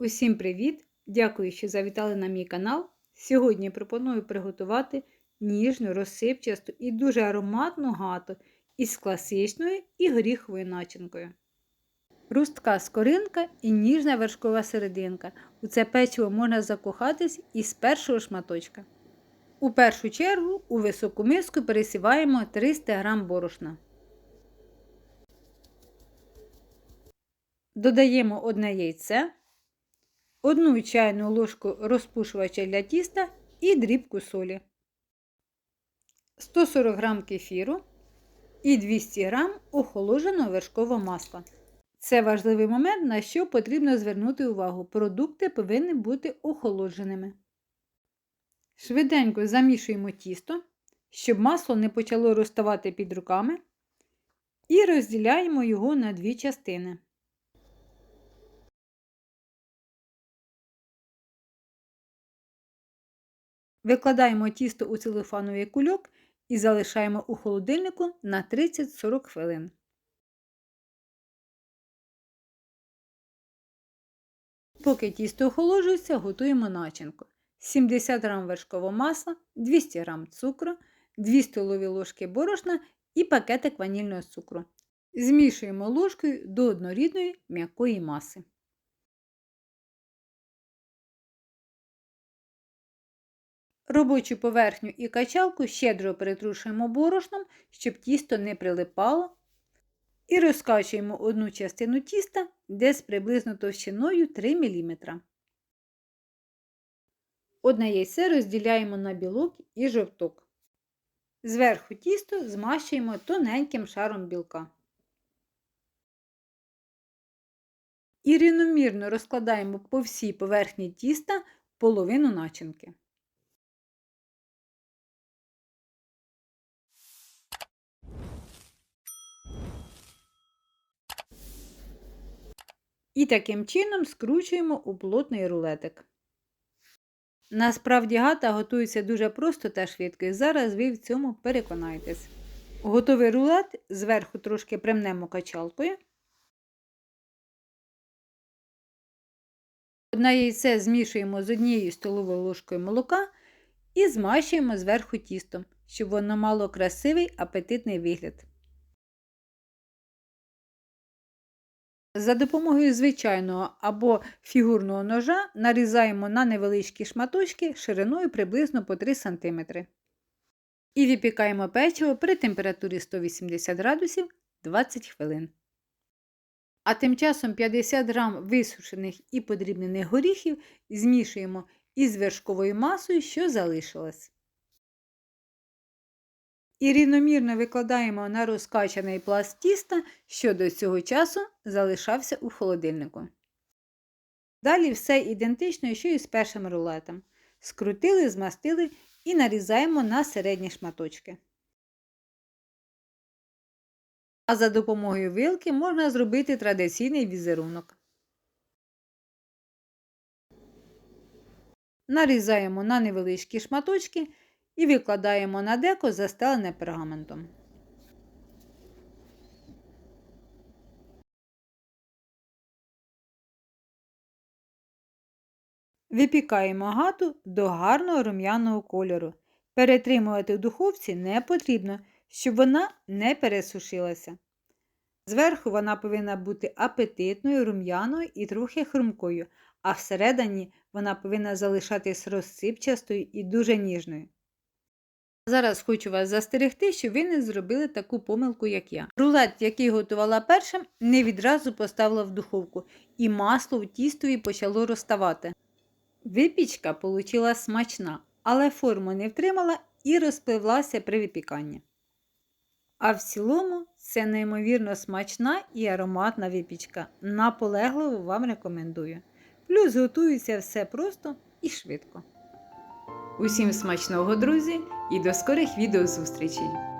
Усім привіт! Дякую, що завітали на мій канал. Сьогодні пропоную приготувати ніжну, розсипчасту і дуже ароматну гату із класичною і горіховою начинкою. Рустка скоринка і ніжна вершкова серединка. У це печиво можна закохатись із першого шматочка. У першу чергу у високу миску пересіваємо 300 г борошна. Додаємо одне яйце, одну чайну ложку розпушувача для тіста і дрібку солі, 140 г кефіру і 200 г охолодженого вершкового масла. Це важливий момент, на що потрібно звернути увагу. Продукти повинні бути охолодженими. Швиденько замішуємо тісто, щоб масло не почало розставати під руками, і розділяємо його на дві частини. Викладаємо тісто у целофановий кульок і залишаємо у холодильнику на 30-40 хвилин. Поки тісто охолоджується, готуємо начинку. 70 г вершкового масла, 200 г цукру, 2 столові ложки борошна і пакетик ванільного цукру. Змішуємо ложкою до однорідної м'якої маси. Робочу поверхню і качалку щедро перетрушуємо борошном, щоб тісто не прилипало. І розкачуємо одну частину тіста десь приблизно товщиною 3 мм. Одне яйце розділяємо на білок і жовток. Зверху тісто змащуємо тоненьким шаром білка. І рівномірно розкладаємо по всій поверхні тіста половину начинки. І таким чином скручуємо у плотний рулетик. Насправді гата готується дуже просто та швидко, і зараз ви в цьому переконайтесь. Готовий рулет зверху трошки примнемо качалкою. Одне яйце змішуємо з однією столовою ложкою молока і змащуємо зверху тістом, щоб воно мало красивий апетитний вигляд. За допомогою звичайного або фігурного ножа нарізаємо на невеличкі шматочки шириною приблизно по 3 см. І випікаємо печиво при температурі 180 градусів 20 хвилин. А тим часом 50 г висушених і подрібнених горіхів змішуємо із вершковою масою, що залишилась. І рівномірно викладаємо на розкачаний пласт тіста, що до цього часу залишався у холодильнику. Далі все ідентично, що і з першим рулетом. Скрутили, змастили і нарізаємо на середні шматочки. А за допомогою вилки можна зробити традиційний візерунок. Нарізаємо на невеличкі шматочки і викладаємо на деко застелене пергаментом. Випікаємо гату до гарного рум'яного кольору. Перетримувати в духовці не потрібно, щоб вона не пересушилася. Зверху вона повинна бути апетитною, рум'яною і трохи хрумкою, а всередині вона повинна залишатись розсипчастою і дуже ніжною. Зараз хочу вас застерегти, щоб ви не зробили таку помилку, як я. Рулет, який готувала першим, не відразу поставила в духовку, і масло в тістові почало розставати. Випічка получила смачна, але форму не втримала і розпливлася при випіканні. А в цілому це неймовірно смачна і ароматна випічка. Наполегливо вам рекомендую. Плюс готується все просто і швидко. Усім смачного, друзі, і до скорих відеозустрічей!